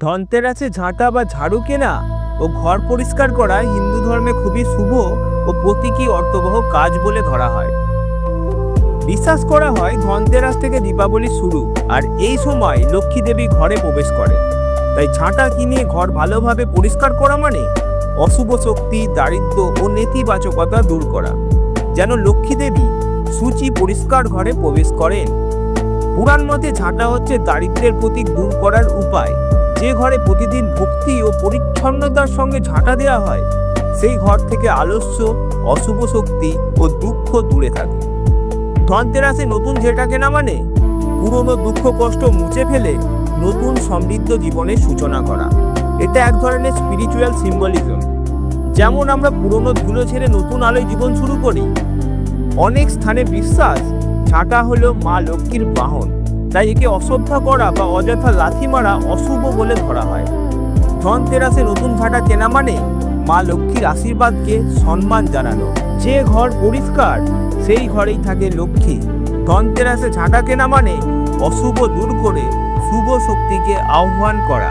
ধনতেরাসে ঝাঁটা বা ঝাড়ু কেনা ও ঘর পরিষ্কার করা হিন্দু ধর্মে খুবই শুভ ও প্রতীকী অর্থবহ কাজ বলে ধরা হয়। বিশ্বাস করা হয় ধনতেরাস থেকে দীপাবলি শুরু আর এই সময় লক্ষ্মী দেবী ঘরে প্রবেশ করে তাই ঝাঁটা কিনে ঘর ভালোভাবে পরিষ্কার করা মানে অশুভ শক্তি, দারিদ্র্য ও নেতিবাচকতা দূর করা। যেন লক্ষ্মী দেবী সূচি পরিষ্কার ঘরে প্রবেশ করেন। পুরাণ মতে ঝাঁটা হচ্ছে দারিদ্র্যের প্রতীক দূর করার উপায়। যে ঘরে প্রতিদিন ভক্তি ও পরিচ্ছন্নতার সঙ্গে ঝাঁটা দেওয়া হয়, সেই ঘর থেকে আলস্য, অশুভ শক্তি ও দুঃখ দূরে থাকে। ধনতেরাসে নতুন ঝেঁটা কেনা মানে? পুরনো দুঃখ কষ্ট মুছে ফেলে নতুন সমৃদ্ধ জীবনের সূচনা করা। এটা এক ধরনের স্পিরিচুয়াল সিম্বলিজম যেমন আমরা পুরনো ধুলো ছেড়ে নতুন আলোয় জীবন শুরু করি, অনেক স্থানে বিশ্বাস, ঝাঁটা হলো মা লক্ষ্মীর বাহন। তাই একে অশ্রদ্ধা করা বা অযথা লাথি মারা অশুভ বলে ধরা হয়। ধনতেরাসে নতুন ঝাঁটা কেনা মানে মা লক্ষ্মীর আশীর্বাদকে সম্মান জানানো। যে ঘর পরিষ্কার, সেই ঘরেই থাকে লক্ষ্মী। ধনতেরাসে ঝাঁটা কেনা মানে অশুভ দূর করে শুভ শক্তিকে আহ্বান করা।